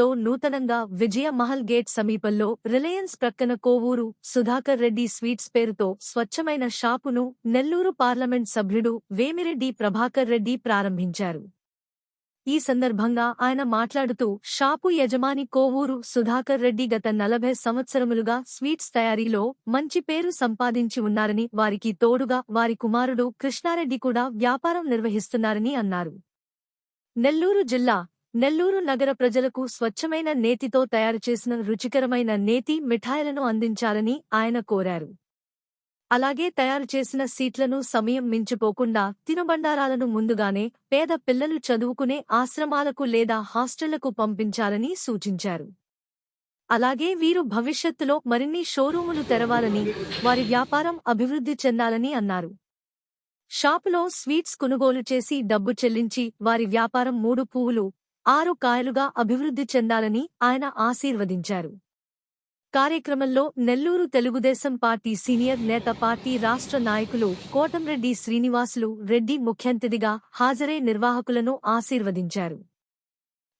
నగరంలో నూతనంగా విజయ మహల్ గేట్ సమీపంలో రిలయన్స్ ప్రక్కన కోవూరు సుధాకర్ రెడ్డి స్వీట్స్ పేరుతో స్వచ్ఛమైన షాపును నెల్లూరు పార్లమెంట్ సభ్యుడు వేమిరెడ్డి ప్రభాకర్ రెడ్డి ప్రారంభించారు. ఈ సందర్భంగా ఆయన మాట్లాడుతూ షాపు యజమాని కోవూరు సుధాకర్ రెడ్డి గత నలభై సంవత్సరములుగా స్వీట్స్ తయారీలో మంచి పేరు సంపాదించి ఉన్నారని వారికి తోడుగా వారి కుమారుడు కృష్ణారెడ్డి కూడా వ్యాపారం నిర్వహిస్తున్నారని అన్నారు. నెల్లూరు జిల్లా నెల్లూరు నగర ప్రజలకు స్వచ్ఛమైన నేతితో తయారుచేసిన రుచికరమైన నేతి మిఠాయిలను అందించాలని ఆయన కోరారు. అలాగే తయారు చేసిన సీట్లను సమయం మించిపోకుండా తినుబండారాలను ముందుగానే పేద పిల్లలు చదువుకునే ఆశ్రమాలకు లేదా హాస్టళ్ళకు పంపించాలని సూచించారు. అలాగే వీరు భవిష్యత్తులో మరిన్ని షోరూములు తెరవాలని వారి వ్యాపారం అభివృద్ధి చెందాలని అన్నారు. షాపులో స్వీట్స్ కొనుగోలు చేసి డబ్బు చెల్లించి వారి వ్యాపారం మూడు పువ్వులు ఆరు కాయలుగా అభివృద్ధి చెందాలని ఆయన ఆశీర్వదించారు. కార్యక్రమంలో నెల్లూరు తెలుగుదేశం పార్టీ సీనియర్ నేత పార్టీ రాష్ట్ర నాయకులు కోటంరెడ్డి శ్రీనివాసులు రెడ్డి ముఖ్యంతిథిగా హాజరై నిర్వాహకులను ఆశీర్వదించారు.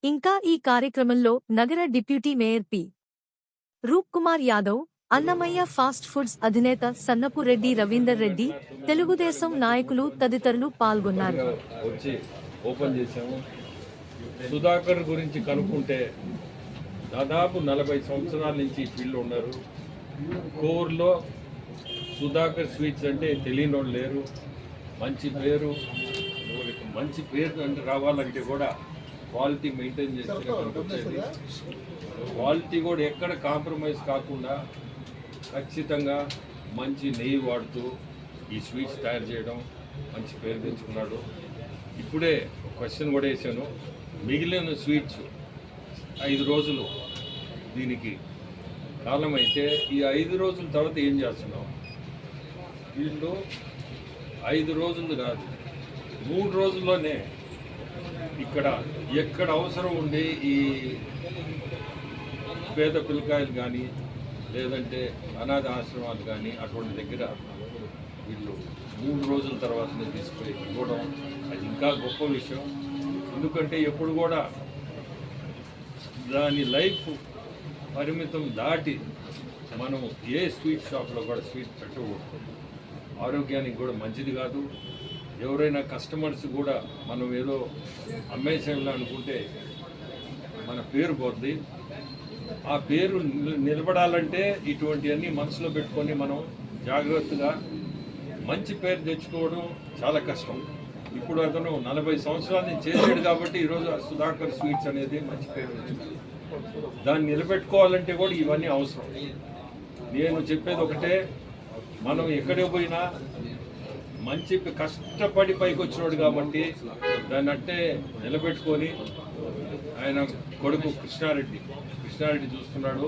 ఇంకా ఈ కార్యక్రమంలో నగర deputy mayor P. Roop Kumar Yadav Annamayya fast foods అధినేత సన్నపు రెడ్డి రవీందర్ రెడ్డి తెలుగుదేశం నాయకులు తదితరులు పాల్గొన్నారు. ఓపెన్ చేసాము సుధాకర్ గురించి కనుక్కుంటే దాదాపు నలభై సంవత్సరాల నుంచి ఈ ఫీల్డ్లో ఉన్నారు. కోర్లో సుధాకర్ స్వీట్స్ అంటే తెలియని వాళ్ళు లేరు మంచి పేరు మంచి పేరు అంటే రావాలంటే కూడా క్వాలిటీ మెయింటైన్ చేస్తే కనుకొచ్చేది క్వాలిటీ కూడా ఎక్కడ కాంప్రమైజ్ కాకుండా ఖచ్చితంగా మంచి నెయ్యి వాడుతూ ఈ స్వీట్స్ తయారు చేయడం మంచి పేరు తెచ్చుకున్నాడు. ఇప్పుడే క్వశ్చన్ కూడా వేసాను. మిగిలిన స్వీట్స్ ఐదు రోజులు దీనికి కాలమైతే ఈ ఐదు రోజుల తర్వాత ఏం చేస్తున్నాం వీళ్ళు ఐదు రోజులు కాదు మూడు రోజుల్లోనే ఇక్కడ ఎక్కడ అవసరం ఉండి ఈ పేద పిల్లకాయలు కానీ లేదంటే అనాథ ఆశ్రమాలు కానీ అటువంటి దగ్గర వీళ్ళు మూడు రోజుల తర్వాతనే తీసుకుని ఇవ్వడం అది ఇంకా గొప్ప విషయం. ఎందుకంటే ఎప్పుడు కూడా దాని లైఫ్ పరిమితం దాటి మనం ఏ స్వీట్ షాప్లో కూడా స్వీట్ పెట్టకూడదు. ఆరోగ్యానికి కూడా మంచిది కాదు. ఎవరైనా కస్టమర్స్ కూడా మనం ఏదో అమ్మేసేలా అనుకుంటే మన పేరు పోద్ది. ఆ పేరు నిలబడాలంటే ఇటువంటివన్నీ మనసులో పెట్టుకొని మనం జాగ్రత్తగా మంచి పేరు తెచ్చుకోవడం చాలా కష్టం. ఇప్పుడు అతను నలభై సంవత్సరాల నుంచి కాబట్టి ఈరోజు సుధాకర్ స్వీట్స్ అనేది మంచి పేరు దాన్ని నిలబెట్టుకోవాలంటే కూడా ఇవన్నీ అవసరం. నేను చెప్పేది ఒకటే మనం ఎక్కడికి పోయినా మంచి కష్టపడి పైకి వచ్చినాడు కాబట్టి దాన్ని అంటే నిలబెట్టుకొని ఆయన కొడుకు కృష్ణారెడ్డి కృష్ణారెడ్డి చూస్తున్నాడు.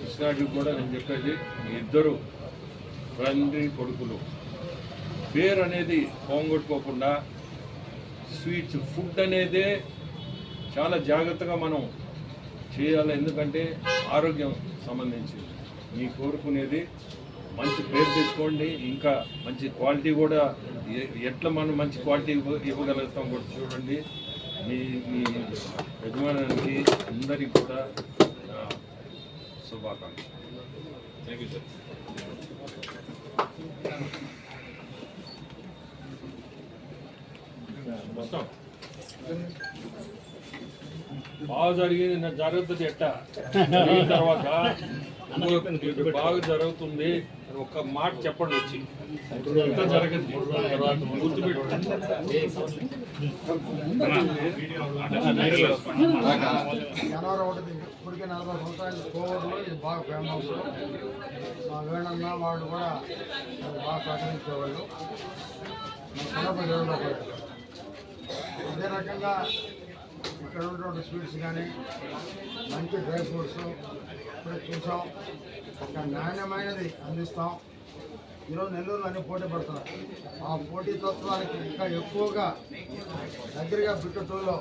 కృష్ణారెడ్డి కూడా నేను చెప్పేది ఇద్దరు తండ్రి కొడుకులు. పేరు అనేది పోగొట్టుకోకుండా స్వీట్స్ ఫుడ్ అనేదే చాలా జాగ్రత్తగా మనం చేయాలి. ఎందుకంటే ఆరోగ్యం సంబంధించి మీ కోరుకునేది మంచి పేరు తెచ్చుకోండి. ఇంకా మంచి క్వాలిటీ కూడా ఎట్లా మనం మంచి క్వాలిటీ ఇవ్వగలుగుతాం కూడా చూడండి. మీ మీ యజమానానికి అందరికీ కూడా నా శుభాకాంక్షలు. థ్యాంక్ యూ సార్ వస్తాం బాగా జరిగింది నా జరుగుతుంది ఎట్ట? తర్వాత బాగా జరుగుతుంది అని ఒక మాట చెప్పండి వచ్చి. ఎంత జరగదు? జనవరి ఒకటి ఇప్పటికే నలభై సంవత్సరాలు కోవిడ్లో ఇది బాగా ఫేమస్. మా వేణన్న వాళ్ళు కూడా బాగా సహకరించేవాళ్ళు అదే రకంగా ఇక్కడ ఉన్నటువంటి స్వీట్స్ కానీ మంచి డ్రై ఫ్రూట్స్ ఇప్పుడే చూసాం. ఒక నాణ్యమైనది అందిస్తాం. ఈరోజు నెల్లూరులో అన్ని పోటీ పడుతున్నారు ఆ పోటీ తత్వానికి ఇంకా ఎక్కువగా దగ్గరగా బిట్టటూరులో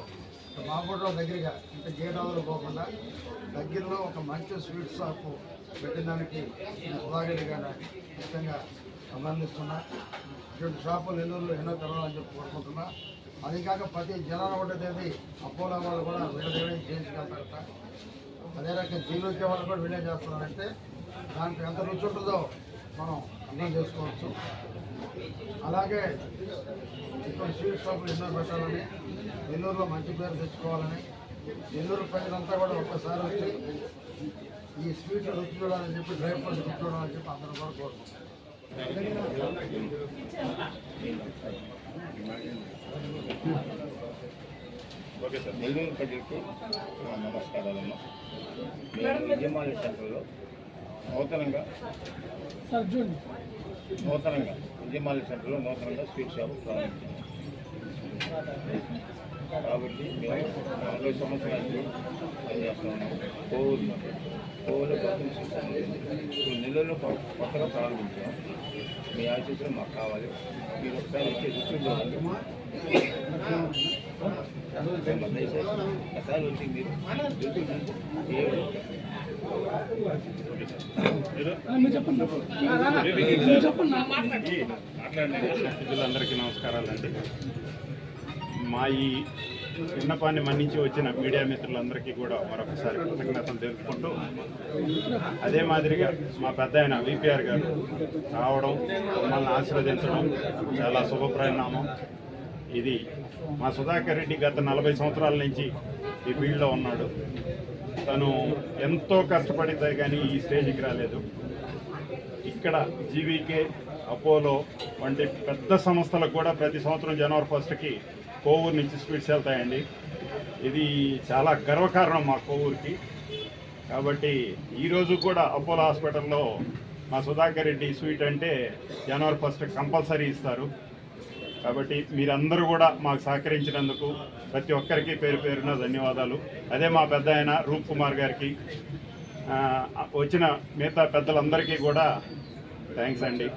బాపూర్లో దగ్గరగా ఇంకా గేటాదులు పోకుండా దగ్గరలో ఒక మంచి స్వీట్ షాప్ పెట్టడానికి దానికి సుధాగిరి గారిని ఖచ్చితంగా అభినందిస్తున్నా. ఇటువంటి షాపులు నెల్లూరులో ఎన్నో తెరవాలని చెప్పి కోరుకుంటున్నా. అది కాక ప్రతి జనాలు ఒకటో తేదీ అపోలో వాళ్ళు కూడా వీళ్ళ దగ్గర చేయించగలుగుతారట అదే రకంగా జీవికే వాళ్ళు కూడా వీళ్ళే చేస్తున్నారంటే దానికి ఎంత రుచి ఉంటుందో మనం అర్థం చేసుకోవచ్చు. అలాగే ఇక్కడ స్వీట్ షాపులు ఎన్నో పెట్టాలని నెల్లూరులో మంచి పేరు తెచ్చుకోవాలని నెల్లూరు ప్రజలంతా కూడా ఒక్కసారి వచ్చి ఈ స్వీట్ రుచి చూడాలని చెప్పి డ్రై ఫ్రూట్స్ రుచి చూడాలని చెప్పి అందరూ కూడా కోరుకుంటున్నాం నెల్లూరు ప్రజలకి నా నమస్కారాలమ్మా మేము విజయమాలి సెంటర్లో నూతనంగా నూతనంగా విజయమాలి సెంటర్లో నూతనంగా స్వీట్ షాప్ ప్రారంభించాము కాబట్టి మేము నలభై సంవత్సరాల నుంచి పనిచేస్తున్నాము కోవూరు నుండి కొ- కొత్తగా ప్రారంభించాము మీ ఆశీస్సులు మాకు కావాలి. మీరు ఒకసారి వచ్చి రుచి చూడండి ఒకసారి వచ్చి మీరు రుచి ప్రజలందరికీ నమస్కారాలండి. మా ఈ విన్నపాన్ని మన్నించి వచ్చిన మీడియా మిత్రులందరికీ కూడా మరొకసారి కృతజ్ఞతలు తెలుపుకుంటూ అదే మాదిరిగా మా పెద్ద ఆయన విపిఆర్ గారు రావడం మమ్మల్ని ఆశీర్వదించడం చాలా శుభపరిణామం ఇది మా సుధాకర్ రెడ్డి గత నలభై సంవత్సరాల నుంచి ఈ ఫీల్డ్లో ఉన్నాడు. తను ఎంతో కష్టపడితే కానీ ఈ స్టేజ్కి రాలేదు. ఇక్కడ జీవీకే అపోలో వంటి పెద్ద సంస్థలకు కూడా ప్రతి సంవత్సరం జనవరి ఫస్ట్కి కోవూరు నుంచి స్వీట్స్ వెళ్తాయండి. ఇది చాలా గర్వకారణం మా కోవూరుకి కాబట్టి ఈరోజు కూడా అపోలో హాస్పిటల్లో మా సుధాకర్ రెడ్డి స్వీట్ అంటే జనవరి ఫస్ట్ కంపల్సరీ ఇస్తారు. కాబట్టి మీరందరూ కూడా మాకు సహకరించినందుకు ప్రతి ఒక్కరికి పేరు పేరున ధన్యవాదాలు. అదే మా పెద్ద ఆయన రూప్ కుమార్ గారికి వచ్చిన మిగతా పెద్దలందరికీ కూడా థ్యాంక్స్ అండి.